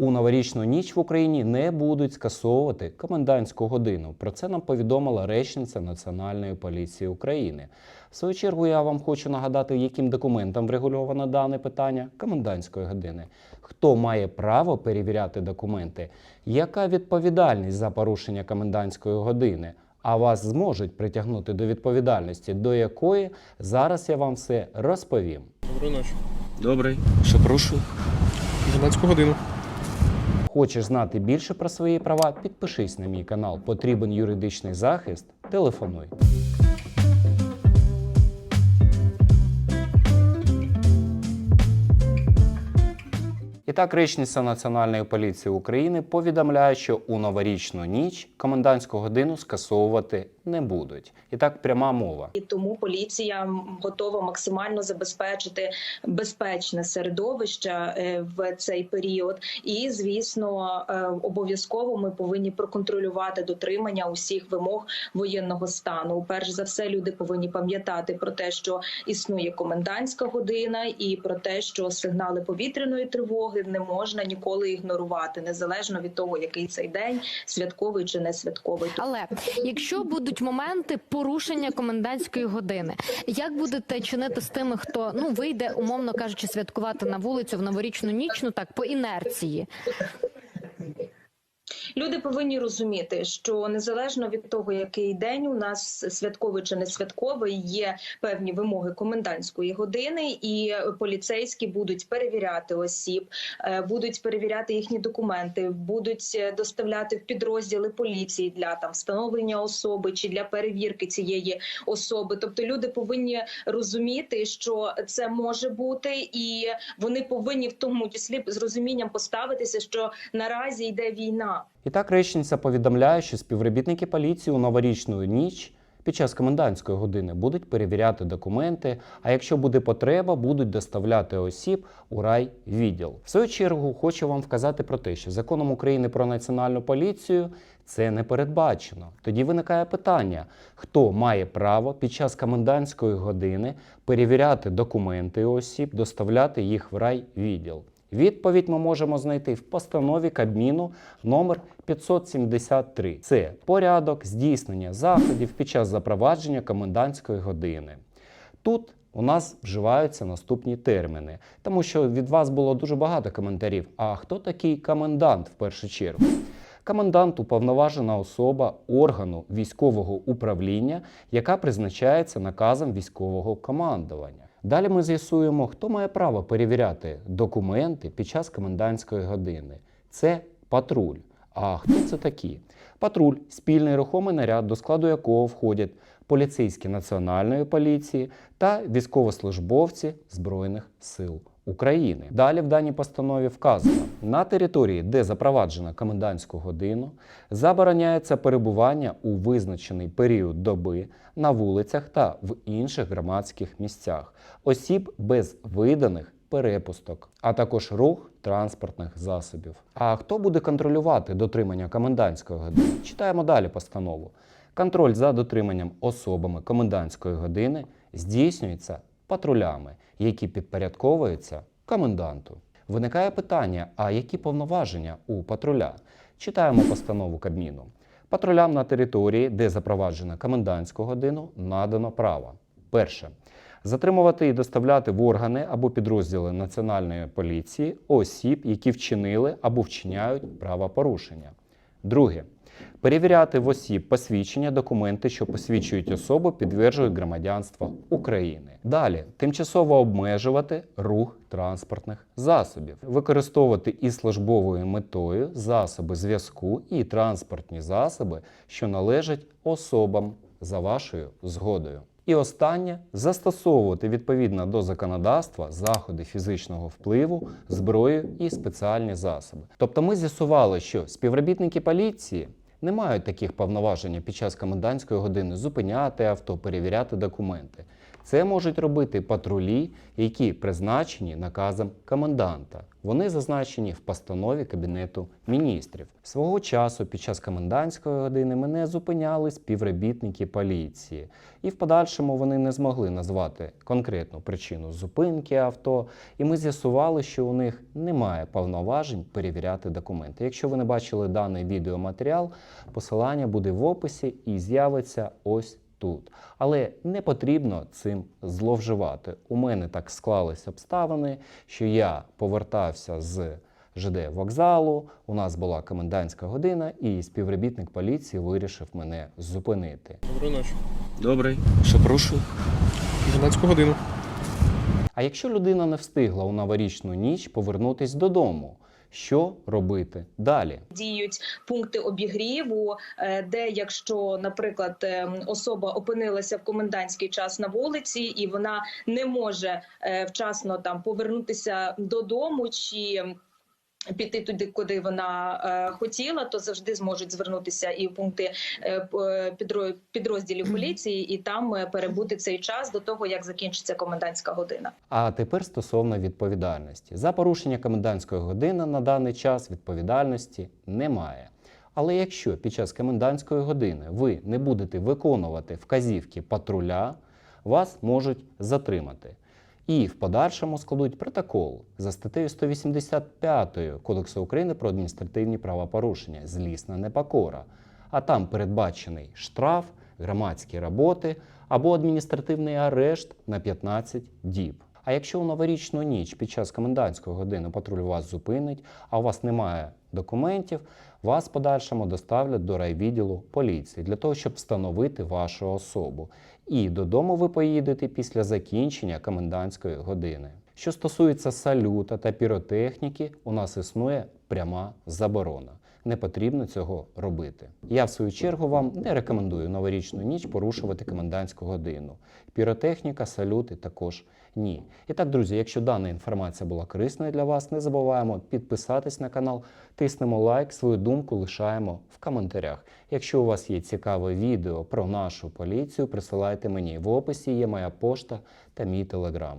У новорічну ніч в Україні не будуть скасовувати комендантську годину. Про це нам повідомила речниця Національної поліції України. В свою чергу я вам хочу нагадати, яким документом врегульовано дане питання комендантської години. Хто має право перевіряти документи? Яка відповідальність за порушення комендантської години? А вас зможуть притягнути до відповідальності, до якої зараз я вам все розповім. Доброї ночі. Добрий, що прошу. Комендантську годину. Хочеш знати більше про свої права? Підпишись на мій канал. Потрібен юридичний захист? Телефонуй. І так, речниця Національної поліції України повідомляє, що у новорічну ніч комендантську годину скасовувати не будуть. І так, пряма мова. І тому поліція готова максимально забезпечити безпечне середовище е, в цей період. І звісно, е, обов'язково ми повинні проконтролювати дотримання усіх вимог воєнного стану. Перш за все, люди повинні пам'ятати про те, що існує комендантська година, і про те, що сигнали повітряної тривоги не можна ніколи ігнорувати, незалежно від того, який цей день святковий чи не святковий. Але якщо будуть моменти порушення комендантської години, як будете чинити з тими, хто ну вийде, умовно кажучи, святкувати на вулицю в новорічну ніч, ну так по інерції? Люди повинні розуміти, що незалежно від того, який день у нас святковий чи не святковий, є певні вимоги комендантської години, і поліцейські будуть перевіряти осіб, е, будуть перевіряти їхні документи, будуть е, доставляти в підрозділи поліції для там встановлення особи чи для перевірки цієї особи. Тобто люди повинні розуміти, що це може бути, і вони повинні в тому числі з розумінням поставитися, що наразі йде війна. І так речниця повідомляє, що співробітники поліції у новорічну ніч під час комендантської години будуть перевіряти документи, а якщо буде потреба, будуть доставляти осіб у райвідділ. В свою чергу хочу вам вказати про те, що законом України про національну поліцію це не передбачено. Тоді виникає питання: хто має право під час комендантської години перевіряти документи осіб, доставляти їх в райвідділ? Відповідь ми можемо знайти в постанові Кабміну номер 573. Це порядок здійснення заходів під час запровадження комендантської години. Тут у нас вживаються наступні терміни, тому що від вас було дуже багато коментарів. А хто такий комендант в першу чергу? Комендант уповноважена особа органу військового управління, яка призначається наказом військового командування. Далі ми з'ясуємо, хто має право перевіряти документи під час комендантської години. Це патруль. А хто це такі? Патруль спільний рухомий наряд, до складу якого входять поліцейські національної поліції та військовослужбовці Збройних сил України. Далі в даній постанові вказано, на території, де запроваджена комендантську годину, забороняється перебування у визначений період доби на вулицях та в інших громадських місцях осіб без виданих перепусток, а також рух транспортних засобів. А хто буде контролювати дотримання комендантської години? Читаємо далі постанову. Контроль за дотриманням особами комендантської години здійснюється патрулями, які підпорядковуються коменданту. Виникає питання: а які повноваження у патруля? Читаємо постанову Кабміну. Патрулям на території, де запроваджена комендантську годину, надано право. Перше. Затримувати і доставляти в органи або підрозділи Національної поліції осіб, які вчинили або вчиняють правопорушення. Друге. Перевіряти в осіб посвідчення, документи, що посвідчують особу, підтверджують громадянство України. Далі тимчасово обмежувати рух транспортних засобів, використовувати із службовою метою засоби зв'язку і транспортні засоби, що належать особам за вашою згодою. І останнє застосовувати відповідно до законодавства заходи фізичного впливу, зброю і спеціальні засоби. Тобто ми з'ясували, що співробітники поліції не мають таких повноважень під час комендантської години зупиняти авто, перевіряти документи. Це можуть робити патрулі, які призначені наказом коменданта. Вони зазначені в постанові Кабінету міністрів. Свого часу під час комендантської години мене зупиняли співробітники поліції, і в подальшому вони не змогли назвати конкретну причину зупинки авто. І ми з'ясували, що у них немає повноважень перевіряти документи. Якщо ви не бачили даний відеоматеріал, посилання буде в описі і з'явиться ось тут. Але не потрібно цим зловживати. У мене так склались обставини, що я повертався з ЖД вокзалу. У нас була комендантська година, і співробітник поліції вирішив мене зупинити. Доброї ночі. Добрий. Що прошу? 12 годину. А якщо людина не встигла у новорічну ніч повернутись додому, що робити далі? Діють пункти обігріву, е, де якщо, наприклад, е, особа опинилася в комендантський час на вулиці, і вона не може е, вчасно там повернутися додому чи. Піти туди, куди вона е, хотіла, то завжди зможуть звернутися і в пункти е, е, підро- підрозділів поліції, і там перебути цей час до того, як закінчиться комендантська година. А тепер стосовно відповідальності. За порушення комендантської години на даний час відповідальності немає. Але якщо під час комендантської години ви не будете виконувати вказівки патруля, вас можуть затримати. І в подальшому складуть протокол за статтею 185 Кодексу України про адміністративні правопорушення злісна непокора. А там передбачений штраф, громадські роботи або адміністративний арешт на 15 діб. А якщо у новорічну ніч під час комендантської години патруль вас зупинить, а у вас немає документів, вас подальшому доставлять до райвідділу поліції для того, щоб встановити вашу особу. І додому ви поїдете після закінчення комендантської години. Що стосується салюта та піротехніки, у нас існує пряма заборона. Не потрібно цього робити. Я, в свою чергу, вам не рекомендую новорічну ніч порушувати комендантську годину. Піротехніка, салюти також ні. І так, друзі, якщо дана інформація була корисною для вас, не забуваємо підписатись на канал, тиснемо лайк, свою думку лишаємо в коментарях. Якщо у вас є цікаве відео про нашу поліцію, присилайте мені в описі є моя пошта та мій телеграм.